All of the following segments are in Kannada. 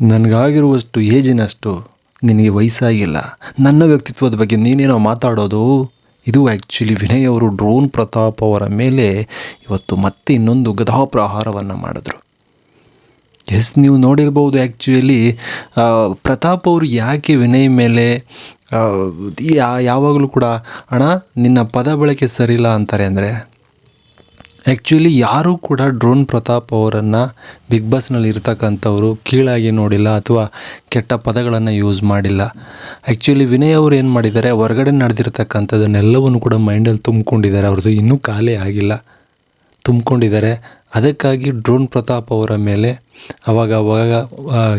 ನನಗಾಗಿರುವಷ್ಟು ಏಜಿನಷ್ಟು ನಿನಗೆ ವಯಸ್ಸಾಗಿಲ್ಲ. ನನ್ನ ವ್ಯಕ್ತಿತ್ವದ ಬಗ್ಗೆ ನೀನೇನೋ ಮಾತಾಡೋದು? ಇದು ಆ್ಯಕ್ಚುಲಿ ವಿನಯ್ ಅವರು ಡ್ರೋನ್ ಪ್ರತಾಪ್ ಅವರ ಮೇಲೆ ಇವತ್ತು ಮತ್ತೆ ಇನ್ನೊಂದು ಗದಾಪ್ರಹಾರವನ್ನು ಮಾಡಿದ್ರು. ಎಸ್ ನೀವು ನೋಡಿರ್ಬೋದು ಆ್ಯಕ್ಚುಲಿ ಪ್ರತಾಪ್ ಅವರು ಯಾಕೆ ವಿನಯ್ ಮೇಲೆ ಯಾವಾಗಲೂ ಕೂಡ, ಅಣ್ಣ, ನಿನ್ನ ಪದ ಬಳಕೆ ಸರಿಯಿಲ್ಲ ಅಂತಾರೆ ಅಂದರೆ ಆ್ಯಕ್ಚುಲಿ ಯಾರೂ ಕೂಡ ಡ್ರೋನ್ ಪ್ರತಾಪ್ ಅವರನ್ನು ಬಿಗ್ ಬಾಸ್ನಲ್ಲಿ ಇರ್ತಕ್ಕಂಥವ್ರು ಕೀಳಾಗಿ ನೋಡಿಲ್ಲ ಅಥವಾ ಕೆಟ್ಟ ಪದಗಳನ್ನು ಯೂಸ್ ಮಾಡಿಲ್ಲ. ಆ್ಯಕ್ಚುಲಿ ವಿನಯ್ ಅವರು ಏನು ಮಾಡಿದ್ದಾರೆ? ಹೊರಗಡೆ ನಡೆದಿರ್ತಕ್ಕಂಥದ್ದನ್ನೆಲ್ಲವನ್ನು ಕೂಡ ಮೈಂಡಲ್ಲಿ ತುಂಬಿಕೊಂಡಿದ್ದಾರೆ. ಅವ್ರದ್ದು ಇನ್ನೂ ಖಾಲಿ ಆಗಿಲ್ಲ. ತುಂಬಿಕೊಂಡಿದ್ದಾರೆ. ಅದಕ್ಕಾಗಿ ಡ್ರೋನ್ ಪ್ರತಾಪ್ ಅವರ ಮೇಲೆ ಅವಾಗ ಅವಾಗ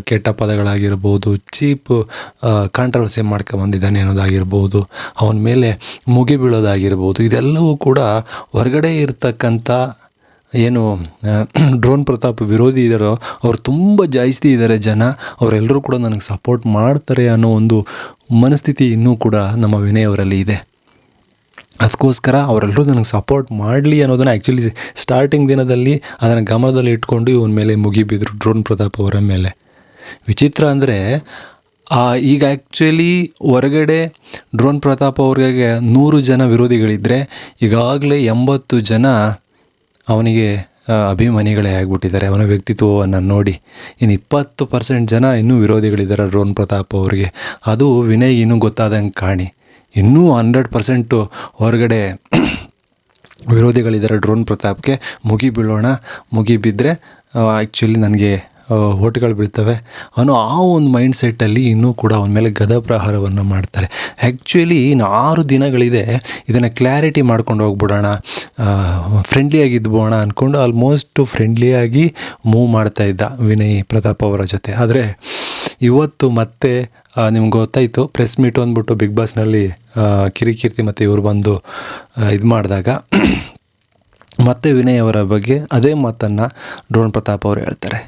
ಕೆಟ್ಟ ಪದಗಳಾಗಿರ್ಬೋದು, ಚೀಪ್ ಕಾಂಟ್ರವರ್ಸಿ ಮಾಡ್ಕೊಂಬಂದಿದ್ದಾನೆ ಅನ್ನೋದಾಗಿರ್ಬೋದು, ಅವನ ಮೇಲೆ ಮುಗಿ ಬೀಳೋದಾಗಿರ್ಬೋದು, ಇದೆಲ್ಲವೂ ಕೂಡ ಹೊರಗಡೆ ಇರ್ತಕ್ಕಂಥ ಏನು ಡ್ರೋನ್ ಪ್ರತಾಪ್ ವಿರೋಧಿ ಇದ್ದಾರೋ ಅವ್ರು ತುಂಬ ಜಾಸ್ತಿ ಇದ್ದಾರೆ ಜನ ಅವರೆಲ್ಲರೂ ಕೂಡ ನನಗೆ ಸಪೋರ್ಟ್ ಮಾಡ್ತಾರೆ ಅನ್ನೋ ಒಂದು ಮನಸ್ಥಿತಿ ಇನ್ನೂ ಕೂಡ ನಮ್ಮ ವಿನಯವರಲ್ಲಿ ಇದೆ. ಅದಕ್ಕೋಸ್ಕರ ಅವರೆಲ್ಲರೂ ನನಗೆ ಸಪೋರ್ಟ್ ಮಾಡಲಿ ಅನ್ನೋದನ್ನು ಆ್ಯಕ್ಚುಲಿ ಸ್ಟಾರ್ಟಿಂಗ್ ದಿನದಲ್ಲಿ ಅದನ್ನು ಗಮನದಲ್ಲಿ ಇಟ್ಕೊಂಡು ಇವನ ಮೇಲೆ ಮುಗಿಬಿದ್ರು ಡ್ರೋನ್ ಪ್ರತಾಪ್ ಅವರ ಮೇಲೆ. ವಿಚಿತ್ರ ಅಂದರೆ ಈಗ ಆ್ಯಕ್ಚುಲಿ ಹೊರಗಡೆ ಡ್ರೋನ್ ಪ್ರತಾಪ್ ಅವ್ರಿಗೆ ನೂರು ಜನ ವಿರೋಧಿಗಳಿದ್ದರೆ ಈಗಾಗಲೇ ಎಂಬತ್ತು ಜನ ಅವನಿಗೆ ಅಭಿಮಾನಿಗಳೇ ಆಗಿಬಿಟ್ಟಿದ್ದಾರೆ. ಅವನ ವ್ಯಕ್ತಿತ್ವವನ್ನು ನೋಡಿ ಇನ್ನು ಇಪ್ಪತ್ತು ಪರ್ಸೆಂಟ್ ಜನ ಇನ್ನೂ ವಿರೋಧಿಗಳಿದ್ದಾರೆ ಡ್ರೋನ್ ಪ್ರತಾಪ್ ಅವ್ರಿಗೆ. ಅದು ವಿನಯ್ ಇನ್ನೂ ಗೊತ್ತಾದಂಗೆ ಕಾಣಿ. ಇನ್ನೂ ಹಂಡ್ರೆಡ್ ಪರ್ಸೆಂಟು ಹೊರಗಡೆ ವಿರೋಧಿಗಳಿದ್ದಾರೆ ಡ್ರೋನ್ ಪ್ರತಾಪ್ಗೆ. ಮುಗಿ ಬೀಳೋಣ. ಮುಗಿ ಬಿದ್ದರೆ ಆ್ಯಕ್ಚುಲಿ ನನಗೆ ಓಟ್ಗಳು ಬೀಳ್ತವೆ. ಅನ್ನೋ ಆ ಒಂದು ಮೈಂಡ್ ಸೆಟ್ಟಲ್ಲಿ ಇನ್ನೂ ಕೂಡ ಅವನ ಮೇಲೆ ಗದಪ್ರಹಾರವನ್ನು ಮಾಡ್ತಾರೆ. ಆ್ಯಕ್ಚುಲಿ ಇನ್ನು ಆರು ದಿನಗಳಿದೆ ಇದನ್ನು ಕ್ಲಾರಿಟಿ ಮಾಡ್ಕೊಂಡು ಹೋಗ್ಬಿಡೋಣ. ಫ್ರೆಂಡ್ಲಿಯಾಗಿದ್ಬೋಣ ಅಂದ್ಕೊಂಡು ಆಲ್ಮೋಸ್ಟ್ ಫ್ರೆಂಡ್ಲಿಯಾಗಿ ಮೂವ್ ಮಾಡ್ತಾ ಇದ್ದ ವಿನಯ್ ಪ್ರತಾಪ್ ಅವರ ಜೊತೆ. ಆದರೆ ಇವತ್ತು ಮತ್ತೆ ನಿಮ್ಗೆ ಗೊತ್ತಾಯಿತು ಪ್ರೆಸ್ ಮೀಟ್ ಅಂದ್ಬಿಟ್ಟು ಬಿಗ್ ಬಾಸ್ನಲ್ಲಿ ಕಿರಿಕೀರ್ತಿ ಮತ್ತು ಇವರು ಬಂದು ಇದು ಮಾಡಿದಾಗ. ಮತ್ತೆ ವಿನಯ್ ಅವರ ಬಗ್ಗೆ ಅದೇ ಮಾತನ್ನು ಡ್ರೋನ್ ಪ್ರತಾಪ್ ಅವರು ಹೇಳ್ತಾರೆ.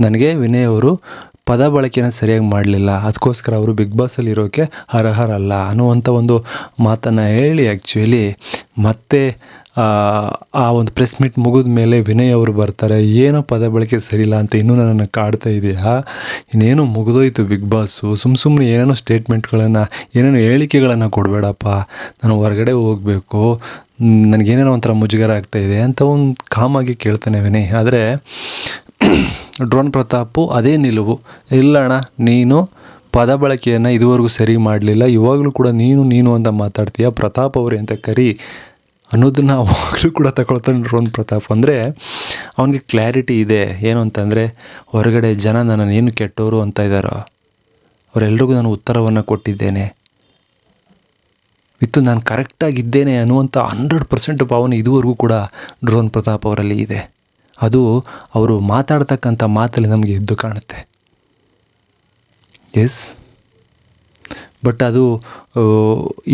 ನನಗೆ ವಿನಯ್ ಅವರು ಪದ ಬಳಕೆನ ಸರಿಯಾಗಿ ಮಾಡಲಿಲ್ಲ. ಅದಕ್ಕೋಸ್ಕರ ಅವರು ಬಿಗ್ ಬಾಸಲ್ಲಿ ಇರೋಕ್ಕೆ ಅರ್ಹರಲ್ಲ ಅನ್ನುವಂಥ ಒಂದು ಮಾತನ್ನು ಹೇಳಿ ಆ್ಯಕ್ಚುಲಿ ಮತ್ತೆ ಆ, ಒಂದು ಪ್ರೆಸ್ ಮೀಟ್ ಮುಗಿದ ಮೇಲೆ ವಿನಯ್ ಅವರು ಬರ್ತಾರೆ ಏನೋ ಪದ ಬಳಕೆ ಸರಿಯಿಲ್ಲ ಅಂತ ಇನ್ನೂ ನನ್ನನ್ನು ಕಾಡ್ತಾ ಇದೆಯಾ? ಇನ್ನೇನು ಮುಗಿದೋಯ್ತು ಬಿಗ್ ಬಾಸು? ಸುಮ್ಮ ಸುಮ್ಮನೆ ಏನೇನೋ ಸ್ಟೇಟ್ಮೆಂಟ್ಗಳನ್ನು ಏನೇನೋ ಹೇಳಿಕೆಗಳನ್ನು ಕೊಡಬೇಡಪ್ಪ. ನಾನು ಹೊರಗಡೆ ಹೋಗಬೇಕು. ನನಗೇನೇನೋ ಒಂಥರ ಮುಜುಗರ ಇದೆ ಅಂತ ಒಂದು ಕಾಮಾಗಿ ಕೇಳ್ತಾನೆ ವಿನಯ್. ಆದರೆ ಡ್ರೋನ್ ಪ್ರತಾಪು ಅದೇ ನಿಲುವು. ಇಲ್ಲ ಅಣ್ಣ ನೀನು ಪದ ಬಳಕೆಯನ್ನು ಇದುವರೆಗೂ ಸರಿ ಮಾಡಲಿಲ್ಲ. ಇವಾಗಲೂ ಕೂಡ ನೀನು ನೀನು ಅಂತ ಮಾತಾಡ್ತೀಯ? ಪ್ರತಾಪ್ ಅವರೇ ಅಂತ ಕರಿ. ಅನ್ನೋದನ್ನ ಅವಾಗಲೂ ಕೂಡ ತಗೊಳ್ತಾನೆ ಡ್ರೋನ್ ಪ್ರತಾಪ್. ಅಂದರೆ ಅವನಿಗೆ ಕ್ಲಾರಿಟಿ ಇದೆ. ಏನು ಅಂತಂದರೆ ಹೊರಗಡೆ ಜನ ನನ್ನನ್ನು ಏನು ಕೆಟ್ಟವರು ಅಂತ ಇದ್ದಾರೋ ಅವರೆಲ್ರಿಗೂ ನಾನು ಉತ್ತರವನ್ನು ಕೊಟ್ಟಿದ್ದೇನೆ. ಇತ್ತು ನಾನು ಕರೆಕ್ಟಾಗಿದ್ದೇನೆ ಅನ್ನುವಂಥ ಹಂಡ್ರೆಡ್ ಪರ್ಸೆಂಟ್ ಭಾವನೆ ಇದುವರೆಗೂ ಕೂಡ ಡ್ರೋನ್ ಪ್ರತಾಪ್ ಅವರಲ್ಲಿ ಇದೆ. ಅದು ಅವರು ಮಾತಾಡ್ತಕ್ಕಂಥ ಮಾತಲ್ಲಿ ನಮಗೆ ಎದ್ದು ಕಾಣುತ್ತೆ. ಎಸ್ ಬಟ್ ಅದು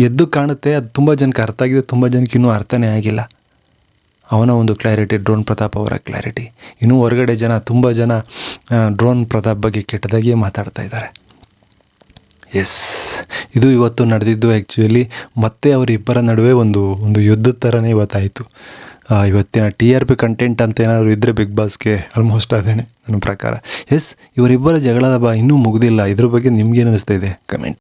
ಎದ್ದು ಕಾಣುತ್ತೆ, ಅದು ತುಂಬ ಜನಕ್ಕೆ ಅರ್ಥ ಆಗಿದೆ, ತುಂಬ ಜನಕ್ಕೆ ಇನ್ನೂ ಅರ್ಥನೇ ಆಗಿಲ್ಲ. ಅವನ ಒಂದು ಕ್ಲಾರಿಟಿ ಡ್ರೋನ್ ಪ್ರತಾಪ್ ಅವರ ಕ್ಲಾರಿಟಿ ಇನ್ನೂ ಹೊರಗಡೆ ಜನ, ತುಂಬ ಜನ ಡ್ರೋನ್ ಪ್ರತಾಪ್ ಬಗ್ಗೆ ಕೆಟ್ಟದಾಗಿಯೇ ಮಾತಾಡ್ತಾ ಇದ್ದಾರೆ. ಎಸ್ ಇದು ಇವತ್ತು ನಡೆದಿದ್ದು ಆ್ಯಕ್ಚುಲಿ ಮತ್ತೆ ಅವರಿಬ್ಬರ ನಡುವೆ ಒಂದು ಒಂದು ಯುದ್ಧದ ಥರನೇ ಇವತ್ತಾಯಿತು. ಇವತ್ತಿನ ಟಿ ಆರ್ ಪಿ ಕಂಟೆಂಟ್ ಅಂತ ಏನಾದರೂ ಇದ್ದರೆ ಬಿಗ್ ಬಾಸ್ಗೆ ಆಲ್ಮೋಸ್ಟ್ ಅದೇನೆ ನನ್ನ ಪ್ರಕಾರ. ಎಸ್ ಇವರಿಬ್ಬರ ಜಗಳದ ಬಾ ಇನ್ನೂ ಮುಗಿದಿಲ್ಲ. ಇದ್ರ ಬಗ್ಗೆ ನಿಮ್ಗೇನು ಅನಿಸ್ತಾ ಇದೆ? ಕಮೆಂಟ್